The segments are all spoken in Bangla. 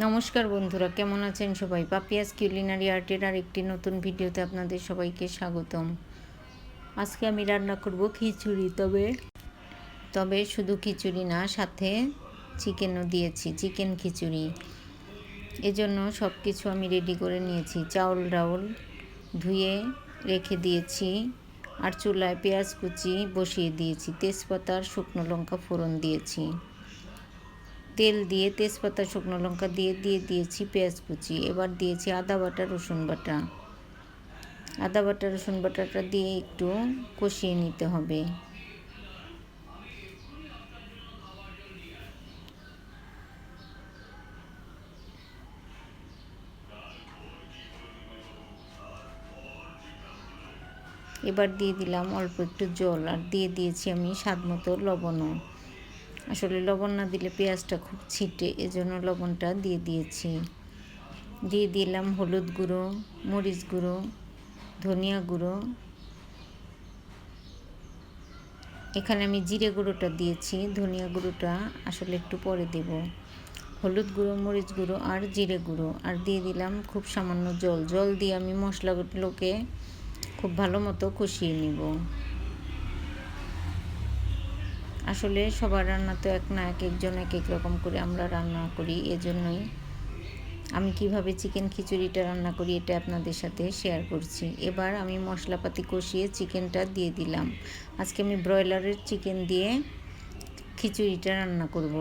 নমস্কার বন্ধুরা, কেমন আছেন সবাই? পাপিয়াস কিউলিনারি আর্টের আর একটি নতুন ভিডিওতে আপনাদের সবাইকে স্বাগতম। আজকে আমি রান্না করব খিচুড়ি, তবে তবে শুধু খিচুড়ি না, সাথে চিকেনও দিয়েছি, চিকেন খিচুড়ি। এজন্য সব কিছু আমি রেডি করে নিয়েছি। চাউল ডাউল ধুয়ে রেখে দিয়েছি, আর চুলায় পেঁয়াজ কুচি বসিয়ে দিয়েছি তেজপাতার শুকনো লঙ্কা ফোড়ন দিয়েছি। তেল দিয়ে তেজপাতা, শুকনো লঙ্কা দিয়ে দিয়ে দিয়েছি পেঁয়াজ কুচি। এবার দিয়েছি আদা বাটা, রসুন বাটা। আদা বাটা, রসুন বাটাটা দিয়ে একটু কষিয়ে নিতে হবে। এবার দিয়ে দিলাম অল্প একটু জল, আর দিয়ে দিয়েছি আমি স্বাদ মতো লবণও। আসলে লবণ না দিলে পেঁয়াজটা খুব ছিটে, এজন্য লবণটা দিয়ে দিয়েছি। দিয়ে দিলাম হলুদ গুঁড়ো, মরিচ গুঁড়ো, ধনিয়া গুঁড়ো। এখানে আমি জিরে গুঁড়োটা দিয়েছি, ধনিয়া গুঁড়োটা আসলে একটু পরে দেব। হলুদ গুঁড়ো, মরিচ গুঁড়ো আর জিরে গুঁড়ো, আর দিয়ে দিলাম খুব সামান্য জল। জল দিয়ে আমি মশলাগুলোকে খুব ভালো মতো কষিয়ে নিব। আসলে সবার রান্না তো এক না এক একজন এক এক রকম করে আমরা রান্না করি, এজন্যই আমি কীভাবে চিকেন খিচুড়িটা রান্না করি এটা আপনাদের সাথে শেয়ার করছি। এবার আমি মশলাপাতি কষিয়ে চিকেনটা দিয়ে দিলাম। আজকে আমি ব্রয়লারের চিকেন দিয়ে খিচুড়িটা রান্না করব।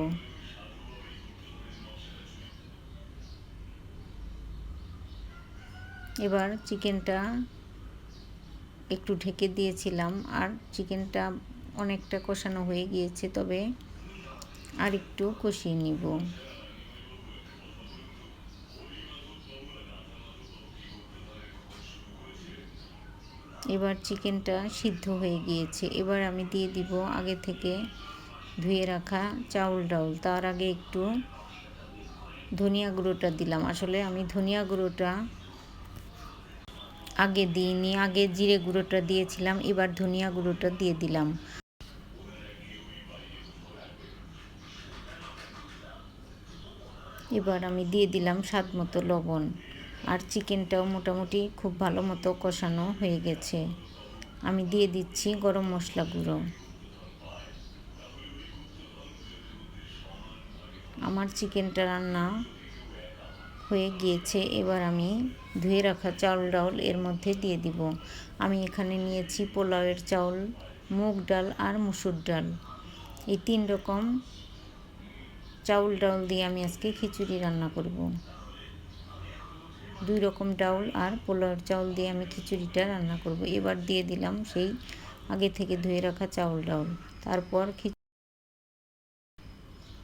এবার চিকেনটা একটু ঢেকে দিয়েছিলাম আর চিকেনটা অনেকটা কষানো হয়ে গিয়েছে, তবে আর একটু কষিয়ে নিব। এবার চিকেনটা সিদ্ধ হয়ে গিয়েছে। এবার আমি দিয়ে দিব আগে থেকে ধুয়ে রাখা চাউল ডাউল তার আগে একটু ধনিয়া গুঁড়োটা দিলাম। আসলে আমি ধনিয়া গুঁড়োটা আগে দিইনি, আগে জিরে গুঁড়োটা দিয়েছিলাম, এবার ধনিয়া গুঁড়োটা দিয়ে দিলাম। এবার আমি দিয়ে দিলাম স্বাদ মতো লবণ আর চিকেনটাও মোটামুটি খুব ভালো মতো কষানো হয়ে গেছে। আমি দিয়ে দিচ্ছি গরম মশলা গুঁড়ো। আমার চিকেনটা রান্না হয়ে গিয়েছে, এবার আমি ধুয়ে রাখা চাউল ডাউল এর মধ্যে দিয়ে দিব। আমি এখানে নিয়েছি পোলাওয়ের চাউল, মুগ ডাল আর মুসুর ডাল। এই তিন রকম চাউল ডাউল দিয়ে আমি আজকে খিচুড়ি রান্না করব। দুই রকম ডাউল আর পোলাওয়ের চাউল দিয়ে আমি খিচুড়িটা রান্না করব। এবার দিয়ে দিলাম সেই আগে থেকে ধুয়ে রাখা চাউল ডাউল। তারপর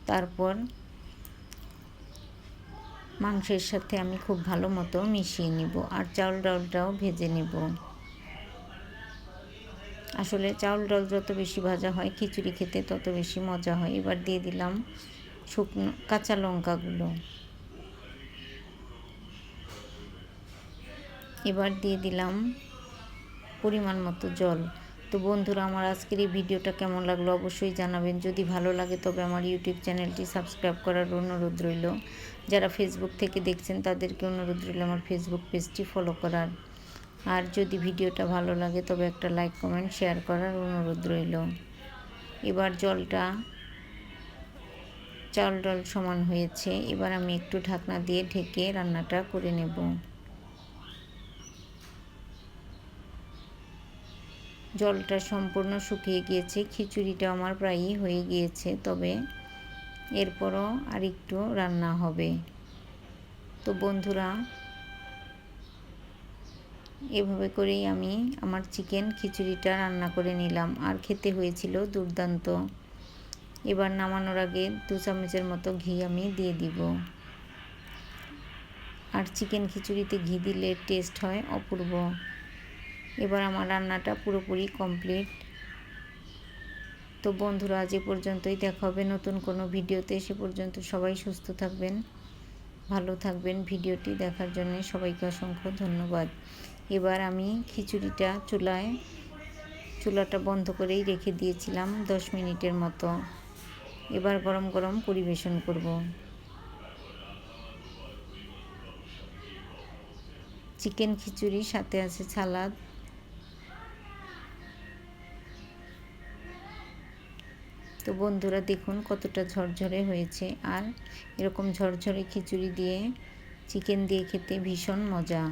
তারপর মাংসের সাথে আমি খুব ভালো মতো মিশিয়ে নিব আর চাউল ডাউলটাও ভেজে নেব। আসলে চাউল ডাল যত বেশি ভাজা হয়, খিচুড়ি খেতে তত বেশি মজা হয়। এবার দিয়ে দিলাম শুকনো কাঁচা লঙ্কাগুলো। এবার দিয়ে দিলাম পরিমাণ মতো জল। তো বন্ধুরা, আমার আজকের এই ভিডিওটা কেমন লাগল অবশ্যই জানাবেন। যদি ভালো লাগে, তবে আমার ইউটিউব চ্যানেলটি সাবস্ক্রাইব করার অনুরোধ রইল। যারা ফেসবুক থেকে দেখছেন, তাদেরকে অনুরোধ রইল আমার ফেসবুক পেজটি ফলো করার। আর যদি ভিডিওটা ভালো লাগে, তবে একটা লাইক কমেন্ট শেয়ার করার অনুরোধ রইল। এবার জলটা চাল ডাল সমান হয়েছে, এবার আমি একটু ঢাকনা দিয়ে ঢেকে রান্নাটা করে নেব। জলটা সম্পূর্ণ শুকিয়ে গিয়েছে, খিচুড়িটা আমার প্রায়ই হয়ে গিয়েছে, তবে এরপরও আর একটু রান্না হবে। তো বন্ধুরা, এভাবে করেই আমি আমার চিকেন খিচুড়িটা রান্না করে নিলাম। আর খেতে হয়েছিল দুর্দান্ত। এবার নামানোর আগে দু চামচের মতো ঘি আমি দিয়ে দিব। আর চিকেন খিচুড়িতে ঘি দিলে টেস্ট হয় অপূর্ব। এবার আমার রান্নাটা পুরোপুরি কমপ্লিট। তো বন্ধুরা, আজ এ পর্যন্তই। দেখা হবে নতুন কোনো ভিডিওতে। সে পর্যন্ত সবাই সুস্থ থাকবেন, ভালো থাকবেন। ভিডিওটি দেখার জন্য সবাইকে অসংখ্য ধন্যবাদ। এবার আমি খিচুড়িটা চুলায়, চুলাটা বন্ধ করেই রেখে দিয়েছিলাম দশ মিনিটের মতো। এবার গরম গরম পরিবেশন করব। চিকেন খিচুড়ি, সাথে আছে সালাদ। তো বন্ধুরা, দেখুন কতটা ঝরঝরে হয়েছে। আর এরকম ঝরঝরে খিচুড়ি দিয়ে, চিকেন দিয়ে খেতে ভীষণ মজা।